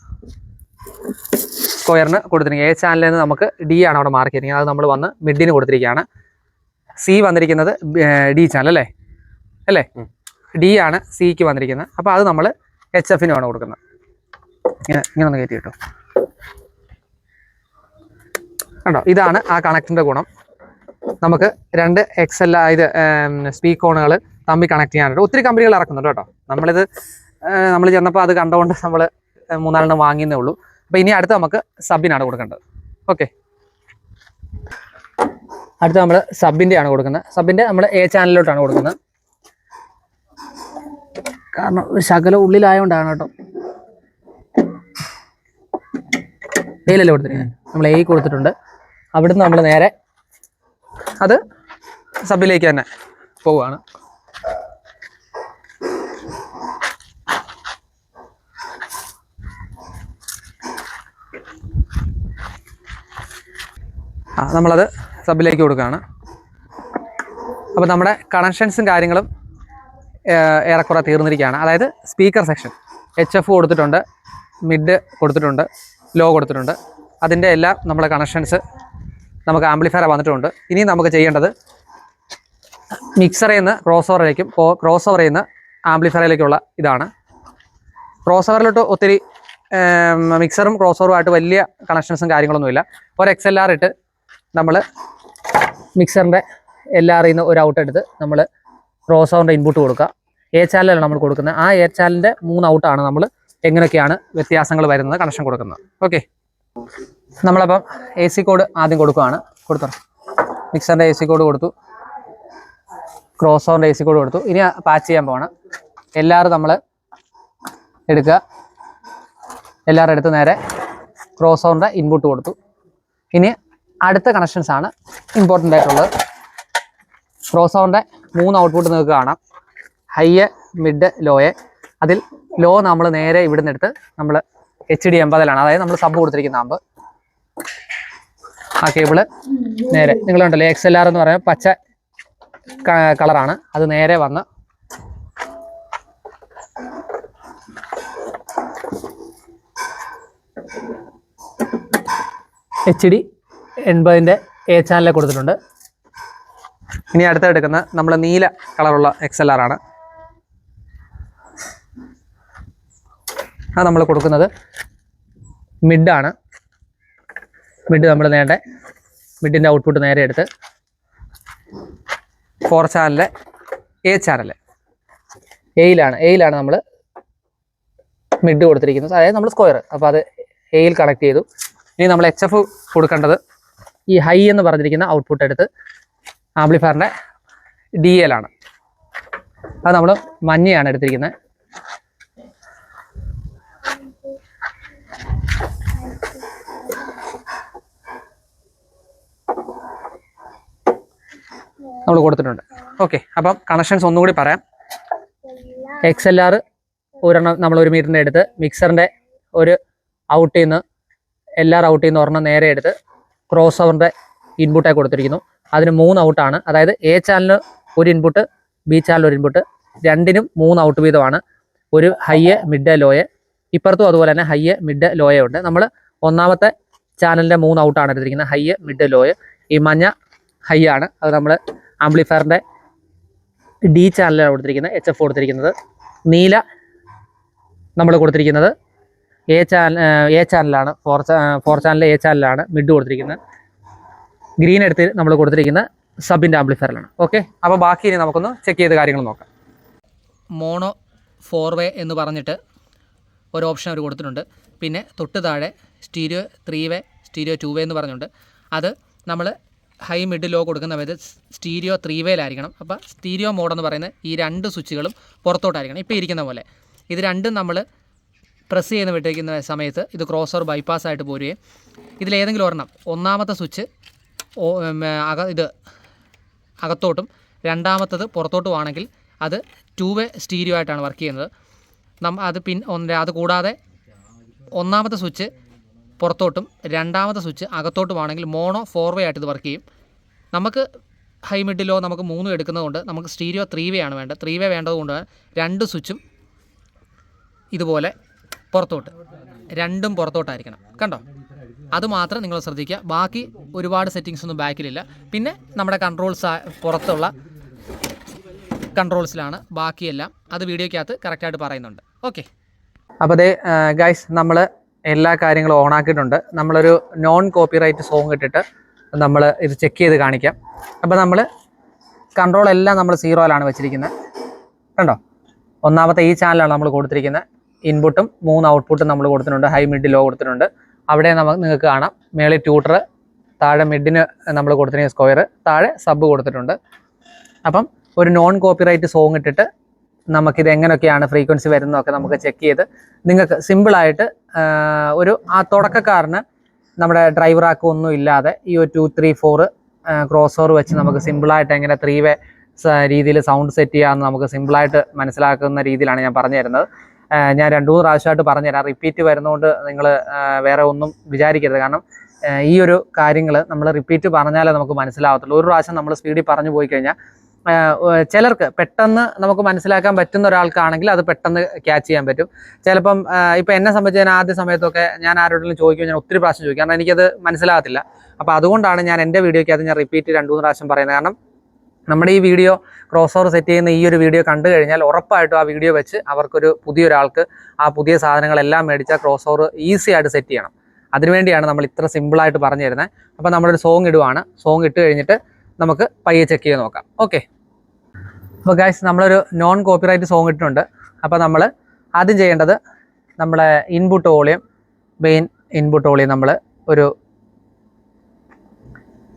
സ്ക്വയറിന് കൊടുത്തിരിക്കുന്നത് എ ചാനലിൽ നിന്ന് നമുക്ക് ഡി ആണ് അവിടെ മാർക്ക് ചെയ്തിരിക്കുന്നത്. അത് നമ്മൾ വന്ന് മിഡിന് കൊടുത്തിരിക്കുകയാണ്. സി വന്നിരിക്കുന്നത് ഡി ചാനൽ അല്ലേ? അല്ലേ? ഡി ആണ് സിക്ക് വന്നിരിക്കുന്നത്. അപ്പോൾ അത് നമ്മൾ എച്ച് എഫിനുമാണ് കൊടുക്കുന്നത്. ഇങ്ങനെ ഇങ്ങനെ ഒന്ന് കയറ്റി കിട്ടും കണ്ടോ? ഇതാണ് ആ കണക്റ്റിന്റെ ഗുണം. നമുക്ക് രണ്ട് എക്സ് എൽ ഇത് സ്പീക്കോണുകൾ തമ്മിൽ കണക്ട് ചെയ്യാനായിട്ട് ഒത്തിരി കമ്പനികൾ ഇറക്കുന്നുണ്ട് കേട്ടോ. നമ്മളിത് നമ്മൾ ചെന്നപ്പോൾ അത് കണ്ടുകൊണ്ട് നമ്മൾ മൂന്നാലെണ്ണം വാങ്ങിയെന്നേ ഉള്ളൂ. അപ്പോൾ ഇനി അടുത്ത് നമുക്ക് സബിനാണ് കൊടുക്കേണ്ടത്. ഓക്കെ. അടുത്ത് നമ്മൾ സബിന്റെ ആണ് കൊടുക്കുന്നത് സബിന്റെ നമ്മൾ എ ചാനലിലോട്ടാണ് കൊടുക്കുന്നത്. കാരണം ശകലം ഉള്ളിലായതുകൊണ്ടാണ് കേട്ടോ. എയിലല്ലേ കൊടുത്തിട്ടുണ്ട് നമ്മൾ എ കൊടുത്തിട്ടുണ്ട്. അവിടുന്ന് നമ്മൾ നേരെ അത് സബിലേക്ക് തന്നെ പോവുകയാണ് ആ നമ്മളത് സബിലേക്ക് കൊടുക്കുകയാണ്. അപ്പോൾ നമ്മുടെ കണക്ഷൻസും കാര്യങ്ങളും ഏറെക്കുറെ തീർന്നിരിക്കുകയാണ്. അതായത് സ്പീക്കർ സെക്ഷൻ എച്ച് എഫ് കൊടുത്തിട്ടുണ്ട് മിഡ് കൊടുത്തിട്ടുണ്ട് ലോ കൊടുത്തിട്ടുണ്ട്. അതിന്റെ എല്ലാം നമ്മുടെ കണക്ഷൻസ് നമുക്ക് ആംപ്ലിഫയർ വന്നിട്ടുണ്ട്. ഇനി നമുക്ക് ചെയ്യേണ്ടത് മിക്സറിൽ നിന്ന് ക്രോസ് ഓവറിലേക്കും ക്രോസ് ഓവറിൽ നിന്ന് ആംപ്ലിഫയറിലേക്കുള്ള ഇതാണ്. ക്രോസ് ഓവറിലോട്ട് ഒത്തിരി മിക്സറും ക്രോസ് ഓവറുമായിട്ട് വലിയ കണക്ഷൻസും കാര്യങ്ങളൊന്നുമില്ല ഒരു എക്സ് എൽ ആർ ഇട്ട് നമ്മൾ മിക്സറിന്റെ എല്ലാറിൽ നിന്ന് ഒരു ഔട്ട് എടുത്ത് നമ്മൾ ക്രോസ് സൗണ്ട് ഇൻപുട്ട് കൊടുക്കുക എ ചാനലാണ് നമ്മൾ കൊടുക്കുന്നത്. ആ എ ചാനലിന്റെ മൂന്ന് ഔട്ടാണ് നമ്മൾ എങ്ങനെയൊക്കെയാണ് വ്യത്യാസങ്ങൾ വരുന്നത് കണക്ഷൻ കൊടുക്കുന്നത്. ഓക്കെ നമ്മളപ്പം എ സി കോഡ് ആദ്യം കൊടുക്കുകയാണ് കൊടുത്തോ. മിക്സറിന്റെ എ സി കോഡ് കൊടുത്തു. ക്രോസ് ഓവറിന്റെ എ സി കോഡ് കൊടുത്തു. ഇനി പാച്ച് ചെയ്യാൻ പോകണം എല്ലാവരും നമ്മൾ എടുക്കുക. എല്ലാവരും എടുത്ത് നേരെ ക്രോസ് ഇൻപുട്ട് കൊടുത്തു. ഇനി അടുത്ത കണക്ഷൻസാണ് ഇമ്പോർട്ടന്റ് ആയിട്ടുള്ളത്. ക്രോസ് ഓവറിന്റെ മൂന്ന് ഔട്ട്പുട്ട് നിങ്ങൾക്ക് കാണാം. ഹൈയ് മിഡ് ലോയെ അതിൽ ലോ നമ്മൾ നേരെ ഇവിടുന്ന് എടുത്ത് നമ്മൾ എച്ച് ഡി എൺപതിലാണ് അതായത് നമ്മൾ സബ് കൊടുത്തിരിക്കുന്ന ആമ്പ് ആ കേബിൾ നേരെ. നിങ്ങൾ കണ്ടല്ലോ എക്സ് എൽ ആർ എന്ന് പറയുന്നത് പച്ച കളറാണ് അത് നേരെ വന്ന് എച്ച് ഡി എൺപതിന്റെ എ ചാനലിൽ കൊടുത്തിട്ടുണ്ട്. ഇനി അടുത്ത നമ്മുടെ നമ്മൾ നീല കളറുള്ള എക്സ് എൽ ആർ ആണ്. അത് നമ്മൾ കൊടുക്കുന്നത് മിഡാണ് മിഡ് നമ്മൾ നേരെ മിഡിന്റെ ഔട്ട്പുട്ട് നേരെ എടുത്ത് ഫോർ ചാനലിലെ എ ചാനൽ എയിലാണ് എയിലാണ് നമ്മൾ മിഡ് കൊടുത്തിരിക്കുന്നത്. അതായത് നമ്മൾ സ്ക്വയർ അപ്പോൾ അത് എയിൽ കണക്ട് ചെയ്തു. ഇനി നമ്മൾ എച്ച് എഫ് കൊടുക്കേണ്ടത് ഈ ഹൈ എന്ന് പറഞ്ഞിരിക്കുന്ന ഔട്ട്പുട്ട് എടുത്ത് ആംപ്ലിഫയറിന്റെ ഡി ആണ്. അത് നമ്മൾ മഞ്ഞയാണ് എടുത്തിരിക്കുന്നത്. നമ്മൾ കൊടുത്തിട്ടുണ്ട്. ഓക്കെ അപ്പം കണക്ഷൻസ് ഒന്നുകൂടി പറയാം. എക്സ് എൽ ആർ ഒരെണ്ണം നമ്മൾ ഒരു മീറ്ററിന്റെ എടുത്ത് മിക്സറിന്റെ ഒരു ഔട്ടിൽ നിന്ന് എൽ ആർ ഔട്ടിൽ നിന്ന് ഒരെണ്ണം നേരെ എടുത്ത് ക്രോസ് ഓവറിന്റെ ഇൻപുട്ടായി കൊടുത്തിരിക്കുന്നു. അതിന് മൂന്ന് ഔട്ടാണ് അതായത് എ ചാനലിന് ഒരു ഇൻപുട്ട് ബി ചാനൽ ഒരു ഇൻപുട്ട് രണ്ടിനും മൂന്ന് ഔട്ട് വീതമാണ്. ഒരു ഹൈയെ മിഡ് ലോയെ ഇപ്പുറത്തും അതുപോലെ തന്നെ ഹൈയെ മിഡ് ലോയെ ഉണ്ട്. നമ്മൾ ഒന്നാമത്തെ ചാനലിന്റെ മൂന്ന് ഔട്ടാണ് എടുത്തിരിക്കുന്നത്. ഹൈയ് മിഡ് ലോയ് ഈ മഞ്ഞ ഹൈ ആണ്. അത് നമ്മൾ ആംപ്ലിഫയറിന്റെ ഡി ചാനലാണ് കൊടുത്തിരിക്കുന്നത്. എച്ച് എഫ് കൊടുത്തിരിക്കുന്നത്. നീല നമ്മൾ കൊടുത്തിരിക്കുന്നത്. എ ചാനൽ എ ചാനലാണ് ഫോർ ഫോർ ചാനൽ എ ചാനലാണ് മിഡ് കൊടുത്തിരിക്കുന്നത്. ഗ്രീൻ എടുത്ത് നമ്മൾ കൊടുത്തിരിക്കുന്ന സബിന്റെ ആംപ്ലിഫയറിലാണ് ഓക്കെ അപ്പോൾ ബാക്കി ഇനി നമുക്കൊന്ന് ചെക്ക് ചെയ്ത് കാര്യങ്ങൾ നോക്കാം. മോണോ ഫോർ വേ എന്ന് പറഞ്ഞിട്ട് ഒരു ഓപ്ഷൻ അവർ കൊടുത്തിട്ടുണ്ട്. പിന്നെ തൊട്ട് താഴെ stereo three way stereo two way എന്ന് പറഞ്ഞുണ്ട് അത് നമ്മൾ ഹൈ മിഡ് ലോ കൊടുക്കുന്ന സമയത്ത് സ്റ്റീരിയോ ത്രീ വേയിലായിരിക്കണം അപ്പോൾ സ്റ്റീരിയോ മോഡെന്ന് പറയുന്ന ഈ രണ്ട് സ്വിച്ചുകളും പുറത്തോട്ടായിരിക്കണം. ഇപ്പോൾ ഇരിക്കുന്ന പോലെ. ഇത് രണ്ടും നമ്മൾ പ്രസ് ചെയ്യുന്ന വിട്ടിരിക്കുന്ന സമയത്ത് ഇത് ക്രോസ് ഓവർ ബൈപ്പാസ് ആയിട്ട് പോരുകയും ഇതിലേതെങ്കിലും ഒരെണ്ണം ഒന്നാമത്തെ സ്വിച്ച് അക ഇത് അകത്തോട്ടും രണ്ടാമത്തത് പുറത്തോട്ടും ആണെങ്കിൽ അത് ടു വേ സ്റ്റീരിയോ ആയിട്ടാണ് വർക്ക് ചെയ്യുന്നത്. നമ്മ അത് പിൻ അത് കൂടാതെ ഒന്നാമത്തെ സ്വിച്ച് പുറത്തോട്ടും രണ്ടാമത്തെ സ്വിച്ച് അകത്തോട്ടുമാണെങ്കിൽ മോണോ ഫോർ വേ ആയിട്ട് ഇത് വർക്ക് ചെയ്യും. നമുക്ക് ഹൈ മിഡിലോ നമുക്ക് മൂന്നും എടുക്കുന്നതുകൊണ്ട് നമുക്ക് സ്റ്റീരിയോ ത്രീ വേ ആണ് വേണ്ടത്. ത്രീ വേ വേണ്ടതുകൊണ്ട് രണ്ട് സ്വിച്ചും ഇതുപോലെ പുറത്തോട്ട് രണ്ടും പുറത്തോട്ടായിരിക്കണം. കണ്ടോ? അത് മാത്രം നിങ്ങൾ ശ്രദ്ധിക്കുക. ബാക്കി ഒരുപാട് സെറ്റിങ്സ് ഒന്നും ബാക്കിലില്ല. പിന്നെ നമ്മുടെ കൺട്രോൾസ് പുറത്തുള്ള കൺട്രോൾസിലാണ് ബാക്കിയെല്ലാം. അത് വീഡിയോയ്ക്കകത്ത് കറക്റ്റായിട്ട് പറയുന്നുണ്ട്. ഓക്കെ അപ്പോൾ അതേ ഗൈസ് നമ്മൾ എല്ലാ കാര്യങ്ങളും ഓണാക്കിയിട്ടുണ്ട് നമ്മളൊരു നോൺ കോപ്പിറൈറ്റ് സോങ് ഇട്ടിട്ട് നമ്മൾ ഇത് ചെക്ക് ചെയ്ത് കാണിക്കാം. അപ്പോൾ നമ്മൾ കൺട്രോൾ എല്ലാം നമ്മൾ സീറോയിലാണ് വെച്ചിരിക്കുന്നത്. കണ്ടോ? ഒന്നാമത്തെ ഈ ചാനലാണ് നമ്മൾ കൊടുത്തിരിക്കുന്നത്. ഇൻപുട്ടും മൂന്ന് ഔട്ട്പുട്ടും നമ്മൾ കൊടുത്തിട്ടുണ്ട്. ഹൈ മിഡ് ലോ കൊടുത്തിട്ടുണ്ട്. അവിടെ നമുക്ക് നിങ്ങൾക്ക് കാണാം. മേളിൽ ട്യൂട്ടർ താഴെ മിഡിന് നമ്മൾ കൊടുത്തിരിക്കുന്ന സ്ക്വയർ താഴെ സബ് കൊടുത്തിട്ടുണ്ട്. അപ്പം ഒരു നോൺ കോപ്പിറൈറ്റ് സോങ് ഇട്ടിട്ട് നമുക്കിത് എങ്ങനെയൊക്കെയാണ് ഫ്രീക്വൻസി വരുന്നതൊക്കെ നമുക്ക് ചെക്ക് ചെയ്ത് നിങ്ങൾക്ക് സിമ്പിളായിട്ട് ഒരു ആ തുടക്കക്കാരന് നമ്മുടെ ഡ്രൈവർ ഒന്നും ഇല്ലാതെ ഈ ഒരു ടു ത്രീ ഫോർ ക്രോസ് വെച്ച് നമുക്ക് സിമ്പിളായിട്ട് എങ്ങനെ ത്രീ വേ രീതിയിൽ സൗണ്ട് സെറ്റ് ചെയ്യാമെന്ന് നമുക്ക് സിമ്പിളായിട്ട് മനസ്സിലാക്കുന്ന രീതിയിലാണ് ഞാൻ പറഞ്ഞു തരുന്നത് ഞാൻ രണ്ടു മൂന്ന് പ്രാവശ്യമായിട്ട് പറഞ്ഞുതരാം. റിപ്പീറ്റ് വരുന്നതുകൊണ്ട് നിങ്ങൾ വേറെ ഒന്നും വിചാരിക്കരുത്. കാരണം ഈ ഒരു കാര്യങ്ങൾ നമ്മൾ റിപ്പീറ്റ് പറഞ്ഞാലേ നമുക്ക് മനസ്സിലാവത്തുള്ളൂ. ഒരു പ്രാവശ്യം നമ്മൾ സ്പീഡിൽ പറഞ്ഞു പോയി കഴിഞ്ഞാൽ ചിലർക്ക് പെട്ടെന്ന് നമുക്ക് മനസ്സിലാക്കാൻ പറ്റുന്ന ഒരാൾക്കാണെങ്കിൽ അത് പെട്ടെന്ന് ക്യാച്ച് ചെയ്യാൻ പറ്റും. ചിലപ്പം ഇപ്പം എന്നെ സംബന്ധിച്ച് ഞാൻ ആദ്യ സമയത്തൊക്കെ ഞാൻ ആരോടെങ്കിലും ചോദിക്കും ഞാൻ ഒത്തിരി പ്രാവശ്യം ചോദിക്കും. കാരണം എനിക്കത് മനസ്സിലാകത്തില്ല. അപ്പോൾ അതുകൊണ്ടാണ് ഞാൻ എന്റെ വീഡിയോയ്ക്ക് അത് ഞാൻ റിപ്പീറ്റ് രണ്ടു മൂന്ന് പ്രാവശ്യം പറയുന്നത്. കാരണം നമ്മുടെ ഈ വീഡിയോ ക്രോസ് ഓവർ സെറ്റ് ചെയ്യുന്ന ഈ ഒരു വീഡിയോ കണ്ടു കഴിഞ്ഞാൽ ഉറപ്പായിട്ടും ആ വീഡിയോ വെച്ച് അവർക്കൊരു പുതിയൊരാൾക്ക് ആ പുതിയ സാധനങ്ങളെല്ലാം മേടിച്ചാൽ ക്രോസ് ഓവർ ഈസി ആയിട്ട് സെറ്റ് ചെയ്യണം. അതിനുവേണ്ടിയാണ് നമ്മൾ ഇത്ര സിമ്പിളായിട്ട് പറഞ്ഞു തരുന്നത് അപ്പോൾ നമ്മളൊരു സോങ് ഇടുവാണ്. സോങ് ഇട്ട് കഴിഞ്ഞിട്ട് നമുക്ക് പയ്യെ ചെക്ക് ചെയ്ത് നോക്കാം. ഓക്കെ അപ്പോൾ ഗൈസ് നമ്മളൊരു നോൺ കോപ്പിറൈറ്റ് സോങ് ഇട്ടിട്ടുണ്ട്. അപ്പോൾ നമ്മൾ ആദ്യം ചെയ്യേണ്ടത് നമ്മളെ input volume main input volume നമ്മൾ ഒരു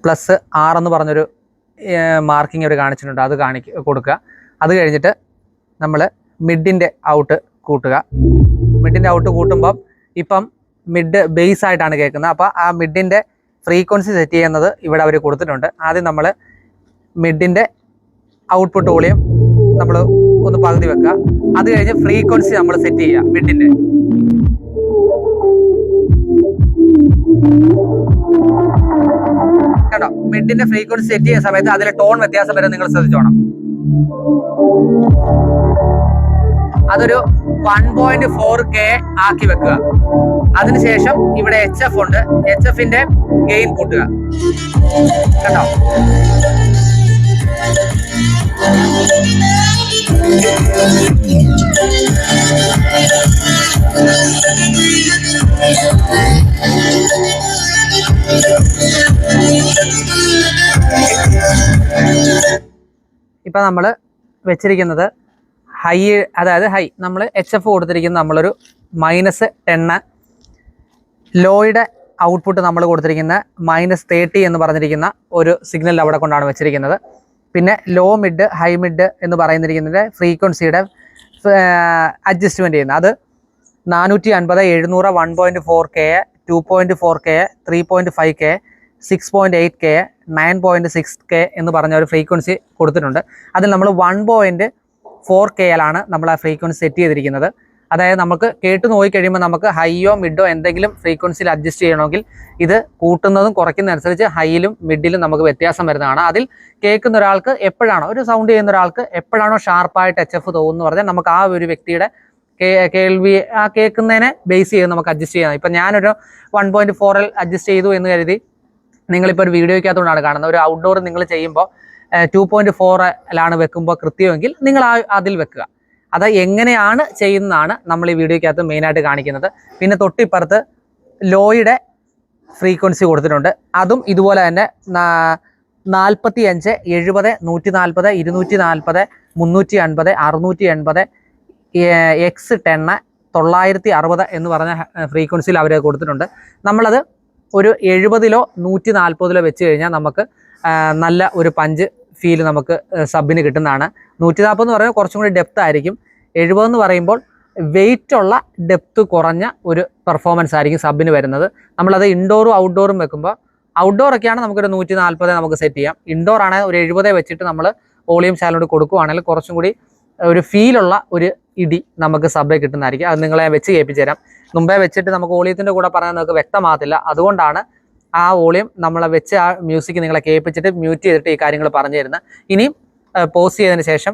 പ്ലസ് ആർ എന്ന് പറഞ്ഞൊരു മാർക്കിംഗ് അവർ കാണിച്ചിട്ടുണ്ട്. അത് കാണി കൊടുക്കുക. അത് കഴിഞ്ഞിട്ട് നമ്മൾ മിഡിന്റെ ഔട്ട് കൂട്ടുക. മിഡിന്റെ ഔട്ട് കൂട്ടുമ്പം ഇപ്പം മിഡ് ബേസ് ആയിട്ടാണ് കേൾക്കുന്നത്. അപ്പോൾ ആ മിഡിന്റെ ഫ്രീക്വൻസി സെറ്റ് ചെയ്യുന്നത് ഇവിടെ അവർ കൊടുത്തിട്ടുണ്ട്. ആദ്യം നമ്മൾ മിഡിന്റെ ഔട്ട്പുട്ട് വോളിയം നമ്മൾ ഒന്ന് പകുതി വെക്കുക. അത് കഴിഞ്ഞ് ഫ്രീക്വൻസി നമ്മൾ സെറ്റ് ചെയ്യുക മിഡിന്റെ കേട്ടോ? മിഡിന്റെ ഫ്രീക്വൻസി സെറ്റ് ചെയ്യുന്ന സമയത്ത് അതിലെ ടോൺ വ്യത്യാസം വരെ നിങ്ങൾ ശ്രദ്ധിച്ചോണം. അതൊരു വൺ പോയിന്റ് ഫോർ കെ ആക്കി വെക്കുക. അതിനുശേഷം ഇവിടെ എച്ച് എഫ് ഉണ്ട്. എച്ച് എഫിന്റെ ഗെയിൻ കൂട്ടുക. കേട്ടോ? ഇപ്പൊ നമ്മൾ വെച്ചിരിക്കുന്നത് ഹൈ അതായത് ഹൈ നമ്മൾ എച്ച് എഫ് കൊടുത്തിരിക്കുന്നത് നമ്മളൊരു മൈനസ് ടെണ്ണ് ലോയുടെ ഔട്ട്പുട്ട് നമ്മൾ കൊടുത്തിരിക്കുന്ന മൈനസ് തേർട്ടി എന്ന് പറഞ്ഞിരിക്കുന്ന ഒരു സിഗ്നൽ അവിടെ കൊണ്ടാണ് വെച്ചിരിക്കുന്നത്. പിന്നെ ലോ മിഡ് ഹൈ മിഡ് എന്ന് പറയുന്നിരിക്കുന്നതിന്റെ ഫ്രീക്വൻസിയുടെ അഡ്ജസ്റ്റ്മെന്റ് ചെയ്യുന്നത്. അത് നാനൂറ്റി അൻപത് എഴുന്നൂറ് one point four K two point four K three point five K six point eight K nine point six K എന്ന് പറഞ്ഞ ഒരു ഫ്രീക്വൻസി കൊടുത്തിട്ടുണ്ട്. അതിൽ നമ്മൾ വൺ പോയിന്റ് ഫോർ കെയിലാണ് നമ്മൾ ആ ഫ്രീക്വൻസി സെറ്റ് ചെയ്തിരിക്കുന്നത്. അതായത് നമുക്ക് കേട്ട് നോക്കി കഴിയുമ്പോൾ നമുക്ക് ഹൈയോ മിഡോ എന്തെങ്കിലും ഫ്രീക്വൻസിയിൽ അഡ്ജസ്റ്റ് ചെയ്യണമെങ്കിൽ ഇത് കൂട്ടുന്നതും കുറയ്ക്കുന്നതനുസരിച്ച് ഹൈയിലും മിഡിലും നമുക്ക് വ്യത്യാസം വരുന്നതാണ്. അതിൽ കേൾക്കുന്ന ഒരാൾക്ക് എപ്പോഴാണോ ഒരു സൗണ്ട് ചെയ്യുന്ന ഒരാൾക്ക് എപ്പോഴാണോ ഷാർപ്പായിട്ട് എച്ച് എഫ് തോന്നുന്നു പറഞ്ഞാൽ നമുക്ക് ആ ഒരു വ്യക്തിയുടെ കേൾവി ആ കേൾക്കുന്നതിനെ ബേസ് ചെയ്ത് നമുക്ക് അഡ്ജസ്റ്റ് ചെയ്യാം. ഇപ്പം ഞാനൊരു വൺ പോയിന്റ് ഫോറിൽ അഡ്ജസ്റ്റ് ചെയ്തു എന്ന് കരുതി നിങ്ങളിപ്പോൾ ഒരു വീഡിയോയ്ക്കകത്തുകൊണ്ടാണ് കാണുന്നത്. ഒരു ഔട്ട്ഡോർ നിങ്ങൾ ചെയ്യുമ്പോൾ ടു പോയിന്റ് ഫോറിലാണ് വെക്കുമ്പോൾ കൃത്യമെങ്കിൽ നിങ്ങൾ ആ അതിൽ വെക്കുക. അത് എങ്ങനെയാണ് ചെയ്യുന്നതാണ് നമ്മൾ ഈ വീഡിയോയ്ക്കകത്ത് മെയിനായിട്ട് കാണിക്കുന്നത്. പിന്നെ തൊട്ടിപ്പുറത്ത് ലോയുടെ ഫ്രീക്വൻസി കൊടുത്തിട്ടുണ്ട്. അതും ഇതുപോലെ തന്നെ നാൽപ്പത്തി അഞ്ച് എഴുപത് നൂറ്റി നാൽപ്പത് ഇരുന്നൂറ്റി നാൽപ്പത് മുന്നൂറ്റി അൻപത് അറുന്നൂറ്റി എൺപത് എക്സ് ടെണ്ണ് തൊള്ളായിരത്തി അറുപത് എന്ന് പറഞ്ഞ ഫ്രീക്വൻസിയിൽ അവർ കൊടുത്തിട്ടുണ്ട്. നമ്മളത് ഒരു എഴുപതിലോ നൂറ്റി നാൽപ്പതിലോ വെച്ച് കഴിഞ്ഞാൽ നമുക്ക് നല്ല ഒരു പഞ്ച് ഫീൽ നമുക്ക് സബിന് കിട്ടുന്നതാണ്. നൂറ്റി നാൽപ്പത് എന്ന് പറയുമ്പോൾ കുറച്ചും കൂടി ഡെപ്ത് ആയിരിക്കും. എഴുപതെന്ന് പറയുമ്പോൾ വെയിറ്റ് ഉള്ള ഡെപ്ത് കുറഞ്ഞ ഒരു പെർഫോമൻസ് ആയിരിക്കും സബിന് വരുന്നത്. നമ്മളത് ഇൻഡോറും ഔട്ട്ഡോറും വെക്കുമ്പോൾ ഔട്ട്ഡോർ ഒക്കെയാണ് നമുക്കൊരു നൂറ്റി നാൽപ്പത് നമുക്ക് സെറ്റ് ചെയ്യാം. ഇൻഡോർ ആണെങ്കിൽ ഒരു എഴുപതേ വെച്ചിട്ട് നമ്മൾ വോളിയം ചാനലോട് കൊടുക്കുകയാണെങ്കിൽ കുറച്ചും കൂടി ഒരു ഫീലുള്ള ഒരു ഇടി നമുക്ക് സബ് കിട്ടുന്നതായിരിക്കും. അത് നിങ്ങളെ വെച്ച് കേൾപ്പിച്ചു തരാം. മുമ്പേ വെച്ചിട്ട് നമുക്ക് വോളിയത്തിന്റെ കൂടെ പറഞ്ഞാൽ നിങ്ങൾക്ക് വ്യക്തമാകത്തില്ല. അതുകൊണ്ടാണ് ആ വോളിയം നമ്മളെ വെച്ച് ആ മ്യൂസിക് നിങ്ങളെ കേൾപ്പിച്ചിട്ട് മ്യൂട്ട് ചെയ്തിട്ട് ഈ കാര്യങ്ങൾ പറഞ്ഞു തരുന്നത്. ഇനിയും പോസ് ചെയ്തതിന് ശേഷം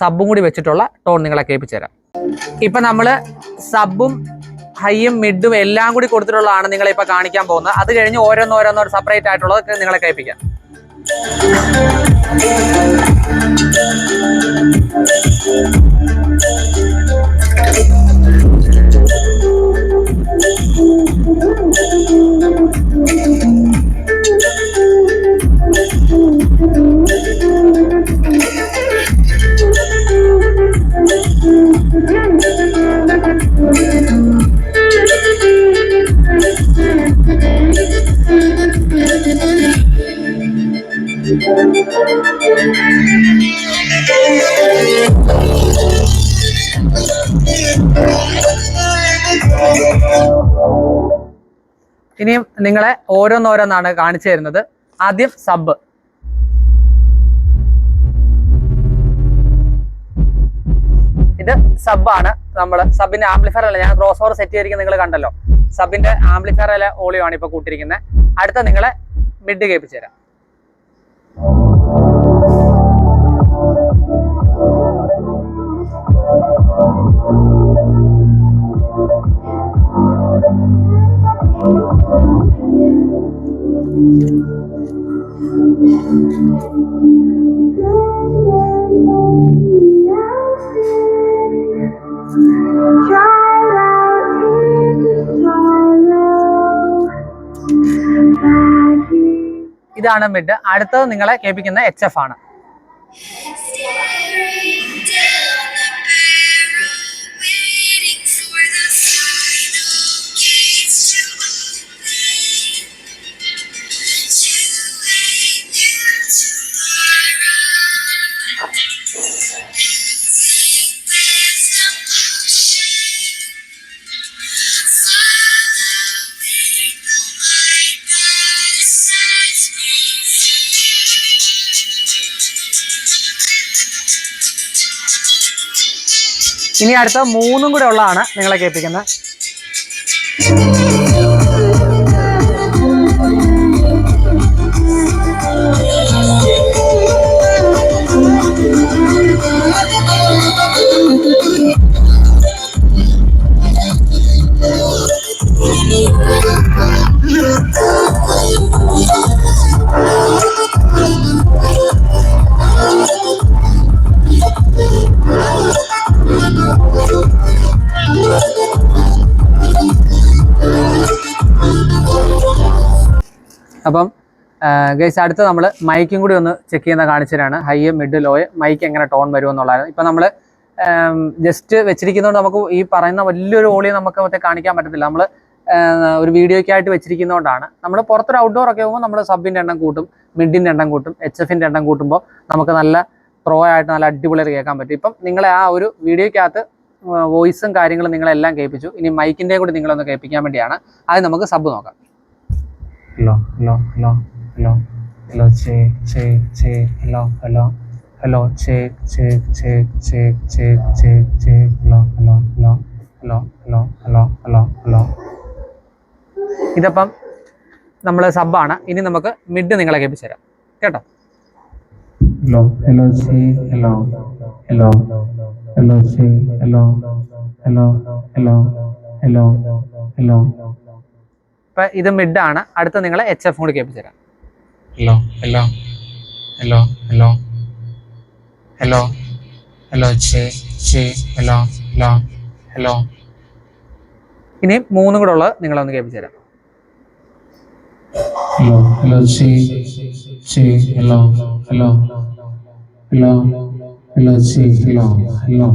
സബ്ബും കൂടി വെച്ചിട്ടുള്ള ടോൺ നിങ്ങളെ കേൾപ്പിച്ചു തരാം. ഇപ്പം നമ്മൾ സബും ഹൈയും മിഡും എല്ലാം കൂടി കൊടുത്തിട്ടുള്ളതാണ് നിങ്ങളെ ഇപ്പം കാണിക്കാൻ പോകുന്നത്. അത് കഴിഞ്ഞ് ഓരോന്നോരോന്നോ സെപ്പറേറ്റ് ആയിട്ടുള്ളത് നിങ്ങളെ കേൾപ്പിക്കാം. ഇനിയും നിങ്ങളെ ഓരോന്നോരോന്നാണ് കാണിച്ചു തരുന്നത്. ആദ്യം സബ് ഇത് സബാണ് നമ്മൾ സബിന്റെ ആംപ്ലിഫയർ അല്ല ഞാൻ ക്രോസ് ഓവർ സെറ്റ് ചെയ്തിരിക്കുന്നത് നിങ്ങൾ കണ്ടല്ലോ. സബിന്റെ ആംപ്ലിഫയർ അല്ല ഓളിയോ ആണ് ഇപ്പൊ കൂട്ടിയിരിക്കുന്നത്. അടുത്ത നിങ്ങളെ മിഡ് കേൾപ്പിച്ചു തരാം. ഇതാണ് മിഡ്. അടുത്തത് നിങ്ങളെ കേൾപ്പിക്കുന്ന എച്ച് എഫ് ആണ്. ഇനി അടുത്ത മൂന്നും കൂടെ ഉള്ളതാണ് നിങ്ങളെ കേൾപ്പിക്കുന്നത്. ഗൈസ് അടുത്ത് നമ്മൾ മൈക്കും കൂടി ഒന്ന് ചെക്ക് ചെയ്യുന്ന കാണിച്ചതാണ് ഹൈ മിഡ് ലോ മൈക്ക് എങ്ങനെ ടോൺ വരും എന്നുള്ളതാണ് ഇപ്പം നമ്മൾ ജസ്റ്റ് വെച്ചിരിക്കുന്നതുകൊണ്ട് നമുക്ക് ഈ പറയുന്ന വലിയൊരു ഓളി നമുക്ക് മറ്റേ കാണിക്കാൻ പറ്റത്തില്ല. നമ്മൾ ഒരു വീഡിയോയ്ക്കായിട്ട് വെച്ചിരിക്കുന്നതുകൊണ്ടാണ്. നമ്മൾ പുറത്തൊരു ഔട്ട്ഡോർ ഒക്കെ പോകുമ്പോൾ നമ്മൾ സബിന്റെ എണ്ണം കൂട്ടും മിഡിന്റെ എണ്ണം കൂട്ടും എച്ച് എഫിന്റെ എണ്ണം കൂട്ടുമ്പോൾ നമുക്ക് നല്ല പ്രോ ആയിട്ട് നല്ല അടിപൊളിയായിട്ട് കേൾക്കാൻ പറ്റും. ഇപ്പം നിങ്ങളെ ആ ഒരു വീഡിയോയ്ക്കകത്ത് വോയിസും കാര്യങ്ങളും നിങ്ങളെല്ലാം കേൾപ്പിച്ചു. ഇനി മൈക്കിന്റെ കൂടി നിങ്ങളൊന്ന് കേൾപ്പിക്കാൻ വേണ്ടിയാണ്. അത് നമുക്ക് സബ് നോക്കാം. Hello hello hello hello hello check check check hello hello hello check check check check check check check hello hello hello hello hello hello hello hello ഇതപ്പം നമ്മൾ സബ്ബാണ് ഇനി നമുക്ക് മിഡ് നിങ്ങളെ കേൾപ്പിച്ചു തരാം കേട്ടോ hello hello C hello hello hello C hello hello hello hello hello, ഇപ്പം ഇത് മിഡാണ് അടുത്ത നിങ്ങളെ എച്ച് എഫ് കൂടി കേൾപ്പിച്ചു തരാം hello hello hello hello hello hello ചേ ചേ ഹലോ ഹലോ ഹലോ ഇനി മൂന്നും കൂടെ ഉള്ളത് നിങ്ങളൊന്ന് കേൾപ്പിച്ചു ഹലോ ഹലോ ചേ ചേ ഹലോ ഹലോ ഹലോ ഹലോ ചേ hello hello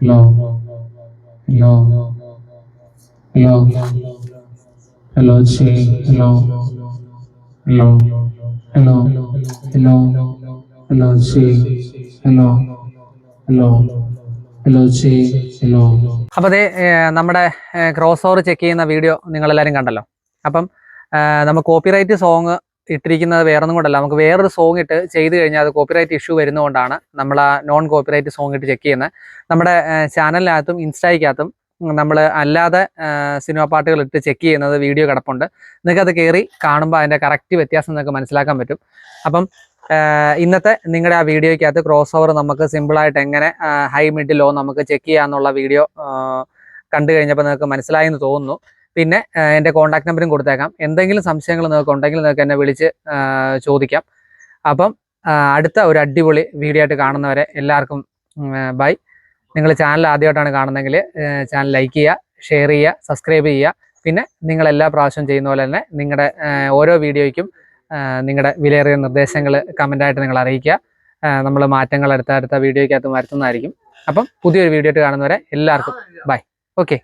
hello hello hello hello ചേ hello hello, hello, hello, hello, say hello, hello, hello, say hello. അപ്പോൾ അതേ നമ്മുടെ ക്രോസ് ഓവർ ചെക്ക് ചെയ്യുന്ന വീഡിയോ നിങ്ങളെല്ലാവരും കണ്ടല്ലോ. അപ്പം നമ്മൾ കോപ്പിറൈറ്റ് സോങ് ഇട്ടിരിക്കുന്നത് വേറൊന്നും കൊണ്ടല്ല. നമുക്ക് വേറൊരു സോങ് ഇട്ട് ചെയ്ത് കഴിഞ്ഞാൽ അത് കോപ്പിറൈറ്റ് ഇഷ്യൂ വരുന്നതുകൊണ്ടാണ് നമ്മൾ ആ നോൺ കോപ്പിറൈറ്റ് സോങ് ഇട്ട് ചെക്ക് ചെയ്യുന്നത്. നമ്മുടെ ചാനലിനകത്തും ഇൻസ്റ്റയ്ക്കകത്തും നമ്മൾ അല്ലാതെ സിനിമ പാട്ടുകൾ ഇട്ട് ചെക്ക് ചെയ്യുന്നത് വീഡിയോ കിടപ്പുണ്ട്. നിങ്ങൾക്ക് അത് കയറി കാണുമ്പോൾ അതിന്റെ കറക്റ്റ് വ്യത്യാസം നിങ്ങൾക്ക് മനസ്സിലാക്കാൻ പറ്റും. അപ്പം ഇന്നത്തെ നിങ്ങളുടെ ആ വീഡിയോയ്ക്കകത്ത് ക്രോസ് ഓവർ നമുക്ക് സിമ്പിളായിട്ട് എങ്ങനെ ഹൈ മിഡ് ലോ നമുക്ക് ചെക്ക് ചെയ്യാമെന്നുള്ള വീഡിയോ കണ്ടു കഴിഞ്ഞപ്പോൾ നിങ്ങൾക്ക് മനസ്സിലായെന്ന് തോന്നുന്നു. പിന്നെ എന്റെ കോൺടാക്ട് നമ്പറും കൊടുത്തേക്കാം. എന്തെങ്കിലും സംശയങ്ങൾ നിങ്ങൾക്ക് ഉണ്ടെങ്കിൽ നിങ്ങൾക്ക് എന്നെ വിളിച്ച് ചോദിക്കാം. അപ്പം അടുത്ത ഒരു അടിപൊളി വീഡിയോ ആയിട്ട് കാണുന്നവരെ എല്ലാവർക്കും ബൈ നിങ്ങൾ ചാനൽ ആദ്യമായിട്ടാണ് കാണുന്നതെങ്കിൽ ചാനൽ ലൈക്ക് ചെയ്യുക ഷെയർ ചെയ്യുക സബ്സ്ക്രൈബ് ചെയ്യുക. പിന്നെ നിങ്ങൾ എല്ലാ പ്രാവശ്യവും ചെയ്യുന്ന പോലെ തന്നെ നിങ്ങളുടെ ഓരോ വീഡിയോയ്ക്കും നിങ്ങളുടെ വിലയേറിയ നിർദ്ദേശങ്ങൾ കമന്റായിട്ട് നിങ്ങൾ അറിയിക്കുക. നമ്മൾ മാറ്റങ്ങൾ അടുത്ത അടുത്ത വീഡിയോയ്ക്കകത്ത് വരുത്തുന്നതായിരിക്കും. അപ്പം പുതിയൊരു വീഡിയോ ആയിട്ട് കാണുന്നവരെ എല്ലാവർക്കും ബൈ ഓക്കെ